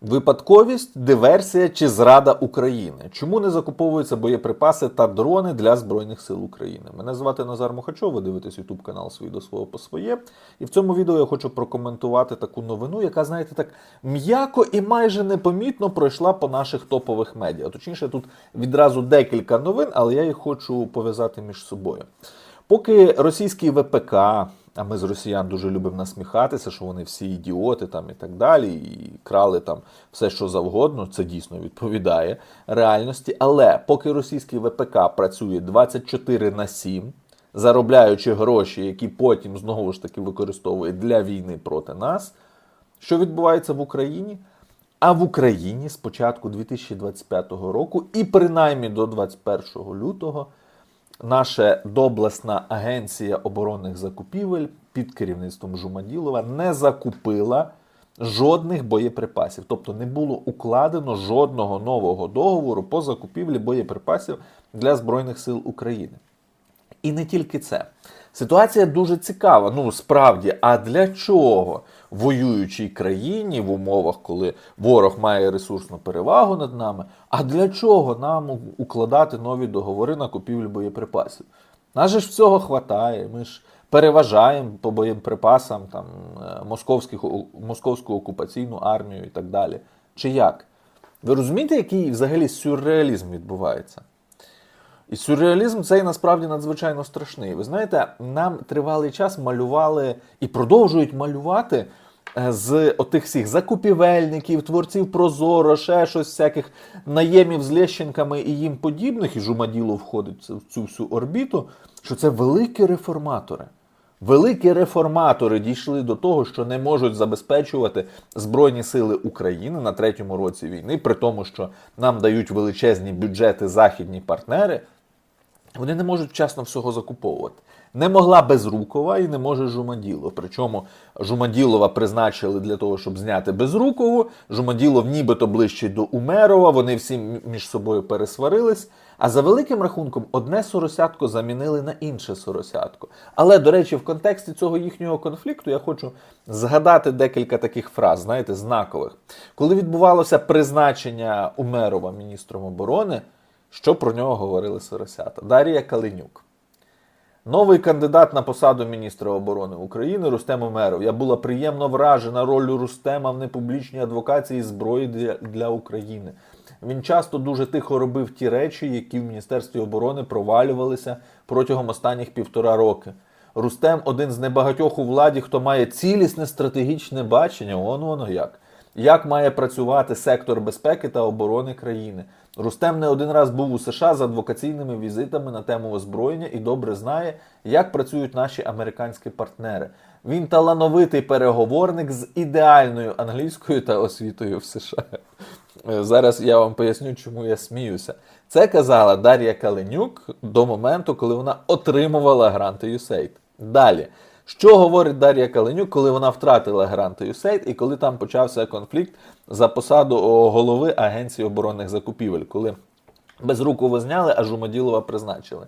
Випадковість, диверсія чи зрада України. Чому не закуповуються боєприпаси та дрони для Збройних сил України? Мене звати Назар Мухачов, ви дивитесь YouTube канал свій до свого по своє. І в цьому відео я хочу прокоментувати таку новину, яка, знаєте, так м'яко і майже непомітно пройшла по наших топових медіа. Точніше, тут відразу декілька новин, але я їх хочу пов'язати між собою. Поки російський ВПК, а ми з росіян дуже любимо насміхатися, що вони всі ідіоти там і так далі, і крали там все, що завгодно, це дійсно відповідає реальності. Але поки російський ВПК працює 24 на 7, заробляючи гроші, які потім знову ж таки використовує для війни проти нас, що відбувається в Україні? А в Україні з початку 2025 року і принаймні до 21 лютого наша доблесна агенція оборонних закупівель під керівництвом Жумаділова не закупила жодних боєприпасів. Тобто не було укладено жодного нового договору по закупівлі боєприпасів для Збройних сил України. І не тільки це. Ситуація дуже цікава. Ну справді, а для чого воюючій країні в умовах, коли ворог має ресурсну перевагу над нами, а для чого нам укладати нові договори на купівлю боєприпасів? Нас же ж всього хватає. Ми ж переважаємо по боєприпасам там е, московських московську окупаційну армію і так далі. Чи як? Ви розумієте, який взагалі сюрреалізм відбувається? І сюрреалізм цей насправді надзвичайно страшний. Ви знаєте, нам тривалий час малювали і продовжують малювати е, з отих всіх закупівельників, творців Прозоро, ще щось всяких наємів з Лещенками і їм подібних, і Жумаділо входить в цю всю орбіту, що це великі реформатори. Великі реформатори дійшли до того, що не можуть забезпечувати Збройні сили України на третьому році війни, при тому, що нам дають величезні бюджети західні партнери. Вони не можуть вчасно всього закуповувати. Не могла Безрукова і не може Жумаділо. Причому Жумаділова призначили для того, щоб зняти Безрукову. Жумаділов нібито ближче до Умерова. Вони всі між собою пересварились. А за великим рахунком, одне соросятко замінили на інше соросятко. Але, до речі, в контексті цього їхнього конфлікту я хочу згадати декілька таких фраз, знаєте, знакових. Коли відбувалося призначення Умерова міністром оборони, що про нього говорили соросята? Дар'я Калинюк. Новий кандидат на посаду міністра оборони України Рустем Умеров. Я була приємно вражена роллю Рустема в непублічній адвокації зброї для, для України. Він часто дуже тихо робив ті речі, які в Міністерстві оборони провалювалися протягом останніх півтора роки. Рустем один з небагатьох у владі, хто має цілісне стратегічне бачення. Он воно як. Як має працювати сектор безпеки та оборони країни? Рустем не один раз був у США з адвокаційними візитами на тему озброєння і добре знає, як працюють наші американські партнери. Він талановитий переговорник з ідеальною англійською та освітою в США. Зараз я вам поясню, чому я сміюся. Це казала Дар'я Каленюк до моменту, коли вона отримувала гранти USAID. Далі. Що говорить Дар'я Каленюк, коли вона втратила гранти USAID і коли там почався конфлікт за посаду голови Агенції оборонних закупівель, коли Безрукову зняли, а Жумаділова призначили.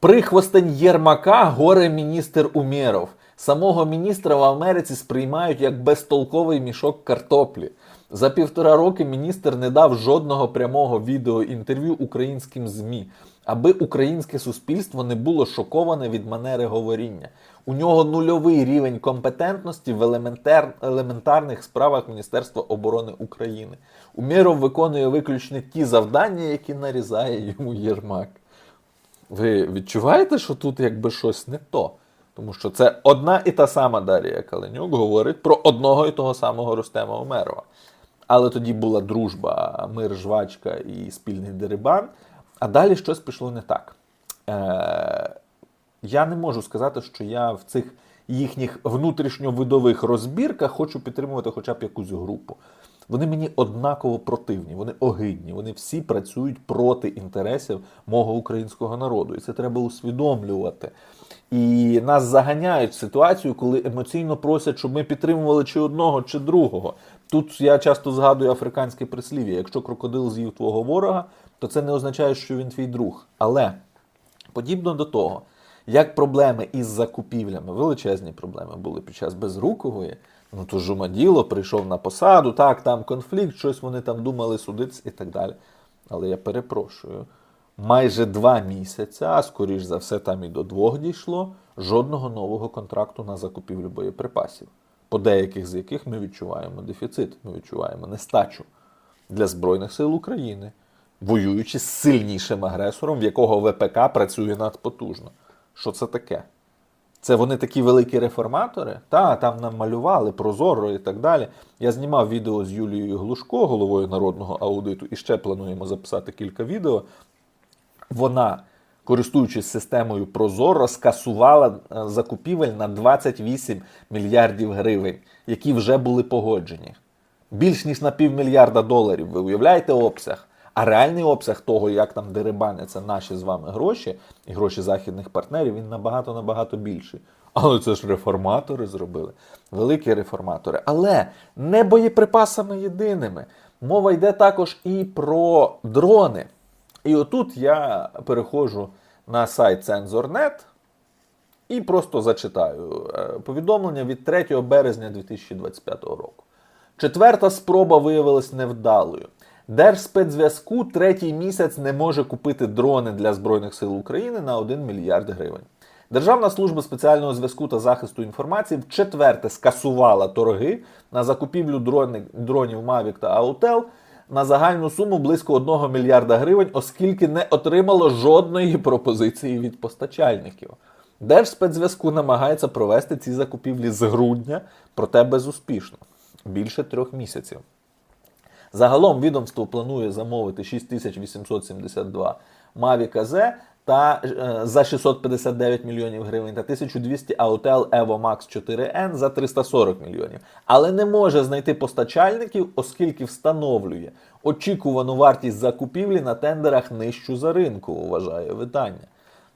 Прихвостень Єрмака горе міністр Умєров. Самого міністра в Америці сприймають як безтолковий мішок картоплі. За півтора роки міністр не дав жодного прямого відеоінтерв'ю українським ЗМІ, аби українське суспільство не було шоковане від манери говоріння. У нього нульовий рівень компетентності в елементар... елементарних справах Міністерства оборони України. Умєров виконує виключно ті завдання, які нарізає йому Єрмак. Ви відчуваєте, що тут якби щось не то? Тому що це одна і та сама Дар'я Каленюк говорить про одного і того самого Рустема Умерова. Але тоді була дружба, мир, жвачка і спільний дерибан. А далі щось пішло не так. Е, я не можу сказати, що я в цих їхніх внутрішньовидових розбірках хочу підтримувати хоча б якусь групу. Вони мені однаково противні, вони огидні, вони всі працюють проти інтересів мого українського народу. І це треба усвідомлювати. І нас заганяють в ситуацію, коли емоційно просять, щоб ми підтримували чи одного, чи другого. Тут я часто згадую африканське прислів'я: якщо крокодил з'їв твого ворога, то це не означає, що він твій друг. Але подібно до того, як проблеми із закупівлями, величезні проблеми були під час безрукової. Ну то Жумаділо прийшов на посаду, так, там конфлікт, щось вони там думали судитися і так далі. Але я перепрошую, майже два місяця, а скоріш за все, там і до двох дійшло, жодного нового контракту на закупівлю боєприпасів, по деяких з яких ми відчуваємо дефіцит, ми відчуваємо нестачу для Збройних сил України, воюючи з сильнішим агресором, в якого ВПК працює надпотужно. Що це таке? Це вони такі великі реформатори? Та, там нам малювали прозоро і так далі. Я знімав відео з Юлією Глушко, головою народного аудиту, і ще плануємо записати кілька відео. Вона, користуючись системою Прозоро, скасувала е, закупівель на 28 мільярдів гривень, які вже були погоджені. Більш ніж на півмільярда доларів. Ви уявляєте обсяг? А реальний обсяг того, як там дерибаняться наші з вами гроші і гроші західних партнерів, він набагато набагато більший. Але це ж реформатори зробили. Великі реформатори. Але не боєприпасами єдиними. Мова йде також і про дрони. І отут я переходжу на сайт Censor.net і просто зачитаю е, повідомлення від 3 березня 2025 року. Четверта спроба виявилась невдалою. Держспецзв'язку третій місяць не може купити дрони для Збройних сил України на 1 мільярд гривень. Державна служба спеціального зв'язку та захисту інформації вчетверте скасувала торги на закупівлю дронів Mavic та Autel на загальну суму близько 1 мільярда гривень, оскільки не отримало жодної пропозиції від постачальників. Держспецзв'язку намагається провести ці закупівлі з грудня, проте безуспішно більше трьох місяців. Загалом відомство планує замовити 6872 Mavic AZ та е, за 659 мільйонів гривень та 1200 Autel Evo Max 4N за 340 мільйонів. Але не може знайти постачальників, оскільки встановлює очікувану вартість закупівлі на тендерах нижчу за ринку, вважає видання.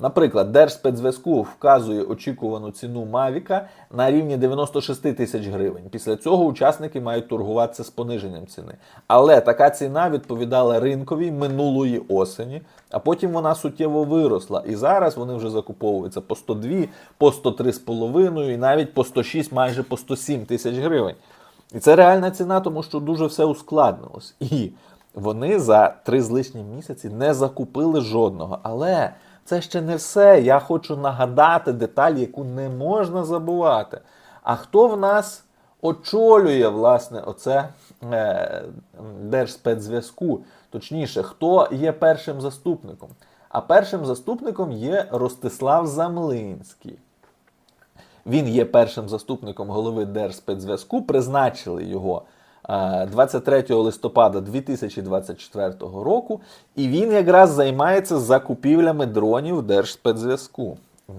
Наприклад, Держспецзв'язку вказує очікувану ціну Мавіка на рівні 96 тисяч гривень. Після цього учасники мають торгуватися з пониженням ціни. Але така ціна відповідала ринковій минулої осені, а потім вона суттєво виросла. І зараз вони вже закуповуються по 102, по 103,5 і навіть по 106, майже по 107 тисяч гривень. І це реальна ціна, тому що дуже все ускладнилось. І вони за три з лишнім місяці не закупили жодного. Але це ще не все. Я хочу нагадати деталь, яку не можна забувати. А хто в нас очолює, власне, оце е, Держспецзв'язку? Точніше, хто є першим заступником? А першим заступником є Ростислав Замлинський. Він є першим заступником голови Держспецзв'язку. Призначили його 23 листопада 2024 року, і він якраз займається закупівлями дронів Держспецзв'язку.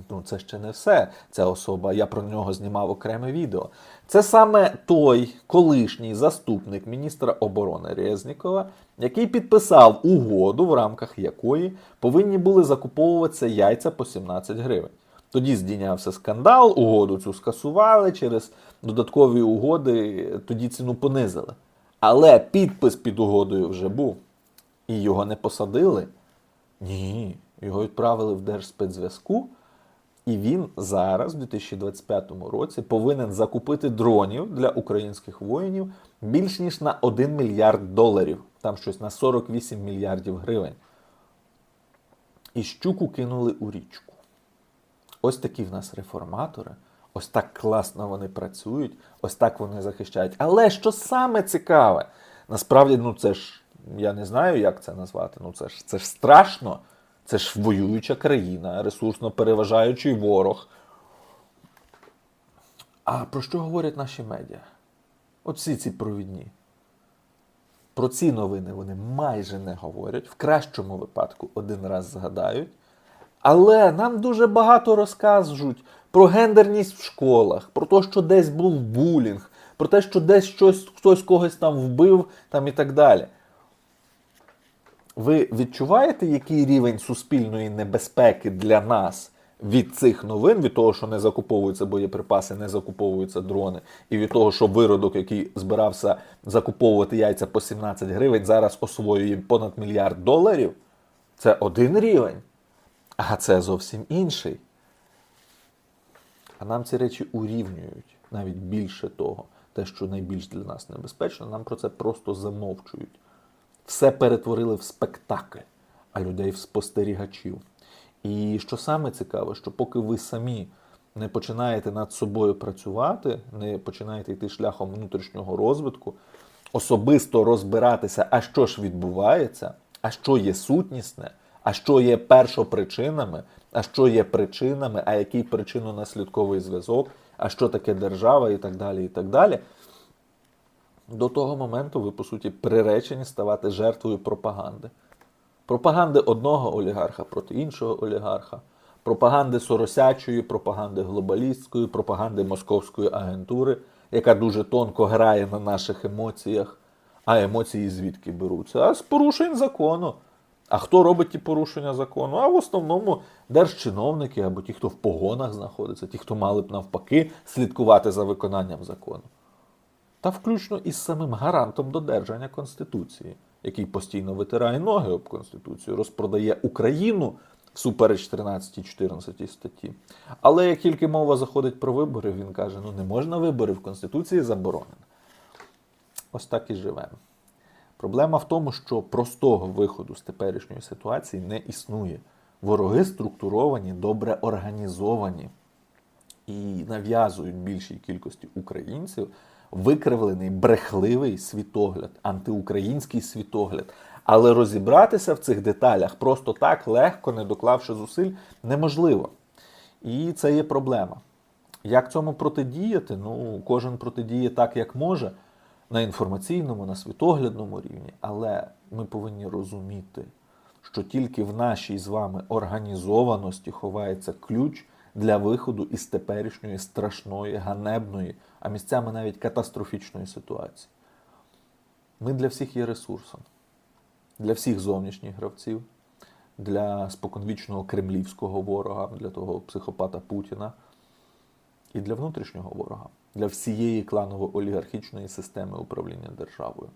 Ну, це ще не все. Ця особа, я про нього знімав окреме відео. Це саме той колишній заступник міністра оборони Резнікова, який підписав угоду, в рамках якої повинні були закуповуватися яйця по 17 гривень. Тоді здійнявся скандал, угоду цю скасували через додаткові угоди, тоді ціну понизили. Але підпис під угодою вже був. І його не посадили. Ні, його відправили в Держспецзв'язку. І він зараз, в 2025 році, повинен закупити дронів для українських воїнів більш ніж на 1 мільярд доларів. Там щось на 48 мільярдів гривень. І щуку кинули у річку. Ось такі в нас реформатори, ось так класно вони працюють, ось так вони захищають. Але що саме цікаве, насправді, ну це ж, я не знаю, як це назвати. Ну це ж це ж страшно. Це ж воююча країна, ресурсно переважаючий ворог. А про що говорять наші медіа? От ці провідні. Про ці новини вони майже не говорять, в кращому випадку один раз згадають. Але нам дуже багато розкажуть про гендерність в школах, про те, що десь був булінг, про те, що десь щось, хтось когось там вбив там і так далі. Ви відчуваєте, який рівень суспільної небезпеки для нас від цих новин, від того, що не закуповуються боєприпаси, не закуповуються дрони, і від того, що виродок, який збирався закуповувати яйця по 17 гривень, зараз освоює понад мільярд доларів? Це один рівень. А це зовсім інший. А нам ці речі урівнюють навіть більше того, те, що найбільш для нас небезпечно, нам про це просто замовчують. Все перетворили в спектакль, а людей в спостерігачів. І що саме цікаве, що поки ви самі не починаєте над собою працювати, не починаєте йти шляхом внутрішнього розвитку, особисто розбиратися, а що ж відбувається, а що є сутнісне, а що є першопричинами, а що є причинами, а який причинно-наслідковий зв'язок, а що таке держава і так далі, і так далі. До того моменту ви, по суті, приречені ставати жертвою пропаганди. Пропаганди одного олігарха проти іншого олігарха, пропаганди соросячої, пропаганди глобалістської, пропаганди московської агентури, яка дуже тонко грає на наших емоціях. А емоції звідки беруться? А з порушень закону. А хто робить ті порушення закону? А в основному держчиновники або ті, хто в погонах знаходиться, ті, хто мали б навпаки слідкувати за виконанням закону. Та включно із самим гарантом додержання Конституції, який постійно витирає ноги об Конституцію, розпродає Україну всупереч 13-14 статті. Але як тільки мова заходить про вибори, він каже: ну не можна вибори в Конституції заборонено. Ось так і живемо. Проблема в тому, що простого виходу з теперішньої ситуації не існує. Вороги структуровані, добре організовані і нав'язують більшій кількості українців викривлений брехливий світогляд, антиукраїнський світогляд. Але розібратися в цих деталях просто так легко, не доклавши зусиль, неможливо. І це є проблема. Як цьому протидіяти? Ну, кожен протидіє так, як може, на інформаційному, на світоглядному рівні. Але ми повинні розуміти, що тільки в нашій з вами організованості ховається ключ для виходу із теперішньої страшної, ганебної, а місцями навіть катастрофічної ситуації. Ми для всіх є ресурсом, для всіх зовнішніх гравців, для споконвічного кремлівського ворога, для того психопата Путіна і для внутрішнього ворога, для всієї кланово-олігархічної системи управління державою.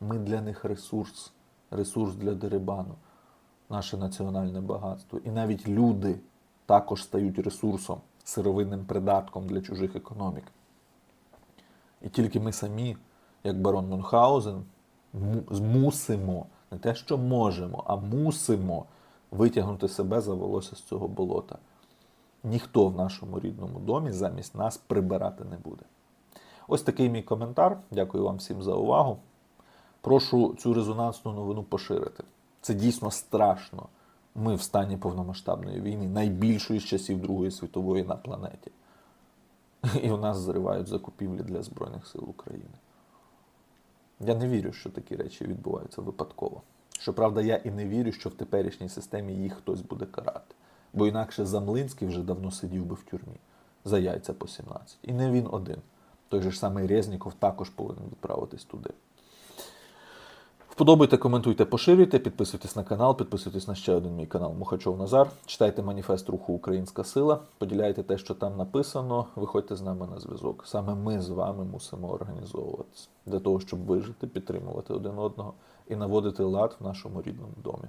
Ми для них ресурс, ресурс для дерибану, наше національне багатство. І навіть люди також стають ресурсом, сировинним придатком для чужих економік. І тільки ми самі, як барон Мюнхгаузен, мусимо, не те, що можемо, а мусимо витягнути себе за волосся з цього болота. Ніхто в нашому рідному домі замість нас прибирати не буде. Ось такий мій коментар. Дякую вам всім за увагу. Прошу цю резонансну новину поширити. Це дійсно страшно. Ми в стані повномасштабної війни, найбільшої з часів Другої світової на планеті. І у нас зривають закупівлі для Збройних сил України. Я не вірю, що такі речі відбуваються випадково. Щоправда, я і не вірю, що в теперішній системі їх хтось буде карати. Бо інакше Замлинський вже давно сидів би в тюрмі за яйця по 17. І не він один. Той же ж самий Резніков також повинен відправитись туди. Вподобайте, коментуйте, поширюйте, підписуйтесь на канал, підписуйтесь на ще один мій канал Мухачов Назар. Читайте маніфест руху Українська Сила, поділяйте те, що там написано. Виходьте з нами на зв'язок. Саме ми з вами мусимо організовуватися для того, щоб вижити, підтримувати один одного і наводити лад в нашому рідному домі.